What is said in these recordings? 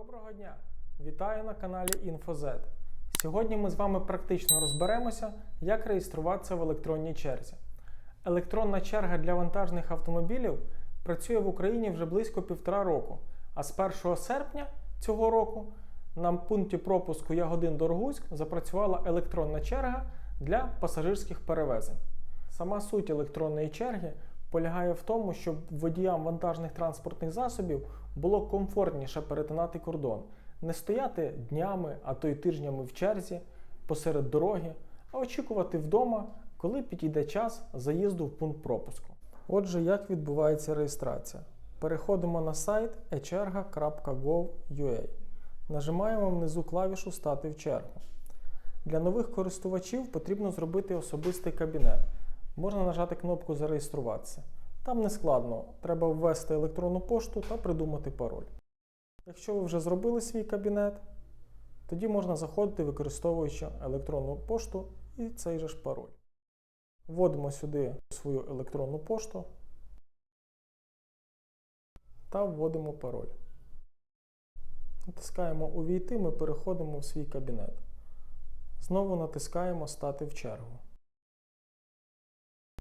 Доброго дня! Вітаю на каналі InfoZ. Сьогодні ми з вами практично розберемося, як реєструватися в електронній черзі. Електронна черга для вантажних автомобілів працює в Україні вже близько півтора року, а з 1 серпня цього року на пункті пропуску Ягодин Дорогуськ запрацювала електронна черга для пасажирських перевезень. Сама суть електронної черги полягає в тому, щоб водіям вантажних транспортних засобів було комфортніше перетинати кордон, не стояти днями, а то й тижнями в черзі посеред дороги, а очікувати вдома, коли підійде час заїзду в пункт пропуску. Отже, як відбувається реєстрація? Переходимо на сайт echerga.gov.ua. Нажимаємо внизу клавішу Стати в чергу. Для нових користувачів потрібно зробити особистий кабінет. Можна нажати кнопку Зареєструватися. Там не складно, треба ввести електронну пошту та придумати пароль. Якщо ви вже зробили свій кабінет, тоді можна заходити, використовуючи електронну пошту і цей же ж пароль. Вводимо сюди свою електронну пошту та вводимо пароль. Натискаємо Увійти, ми переходимо в свій кабінет. Знову натискаємо Стати в чергу.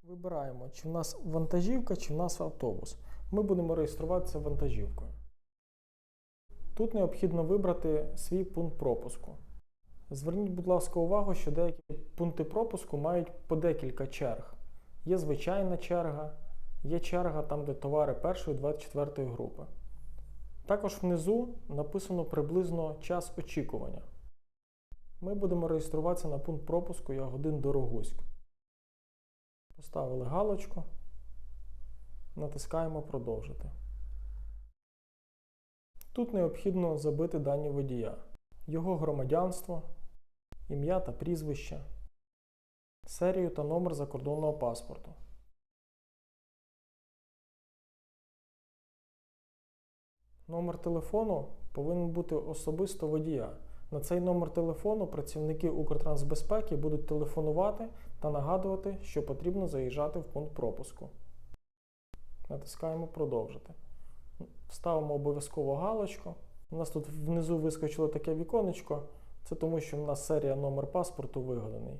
Вибираємо, чи в нас вантажівка, чи в нас автобус. Ми будемо реєструватися вантажівкою. Тут необхідно вибрати свій пункт пропуску. Зверніть, будь ласка, увагу, що деякі пункти пропуску мають по декілька черг. Є звичайна черга, є черга там, де товари першої 24 групи. Також внизу написано приблизно час очікування. Ми будемо реєструватися на пункт пропуску Ягодин Дорогуськ. Поставили галочку, натискаємо Продовжити. Тут необхідно забити дані водія, його громадянство, ім'я та прізвище, серію та номер закордонного паспорту. Номер телефону повинен бути особисто водія. На цей номер телефону працівники Укртрансбезпеки будуть телефонувати та нагадувати, що потрібно заїжджати в пункт пропуску. Натискаємо Продовжити. Ставимо обов'язково галочку. У нас тут внизу вискочило таке віконечко. Це тому, що в нас серія номер паспорту вигаданий.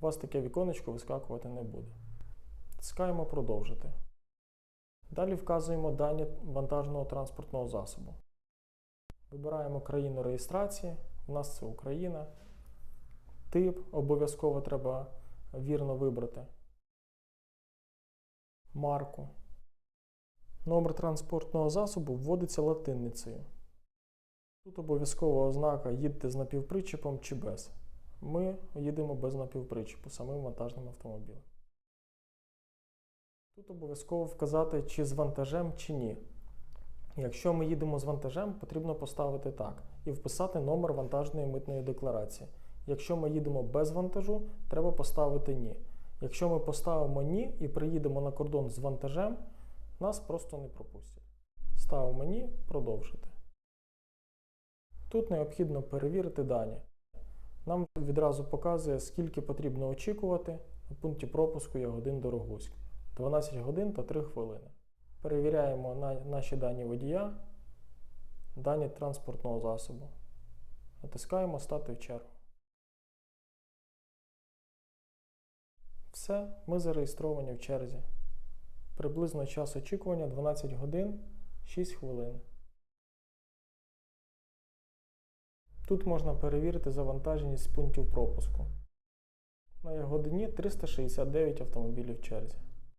У вас таке віконечко вискакувати не буде. Натискаємо Продовжити. Далі вказуємо дані вантажного транспортного засобу. Вибираємо країну реєстрації. У нас це Україна. Тип обов'язково треба вірно вибрати. Марку. Номер транспортного засобу вводиться латинницею. Тут обов'язкова ознака їдьте з напівпричепом чи без. Ми їдемо без напівпричепу самим вантажним автомобілем. Тут обов'язково вказати, чи з вантажем, чи ні. Якщо ми їдемо з вантажем, потрібно поставити так і вписати номер вантажної митної декларації. Якщо ми їдемо без вантажу, треба поставити ні. Якщо ми поставимо ні і приїдемо на кордон з вантажем, нас просто не пропустять. Ставимо ні, продовжити. Тут необхідно перевірити дані. Нам відразу показує, скільки потрібно очікувати на пункті пропуску Ягодин Дорогуськ. 12 годин та 3 хвилини. Перевіряємо на наші дані водія, дані транспортного засобу. Натискаємо Стати в чергу. Все, ми зареєстровані в черзі. Приблизно час очікування 12 годин 6 хвилин. Тут можна перевірити завантаженість пунктів пропуску. На годині 369 автомобілів в черзі.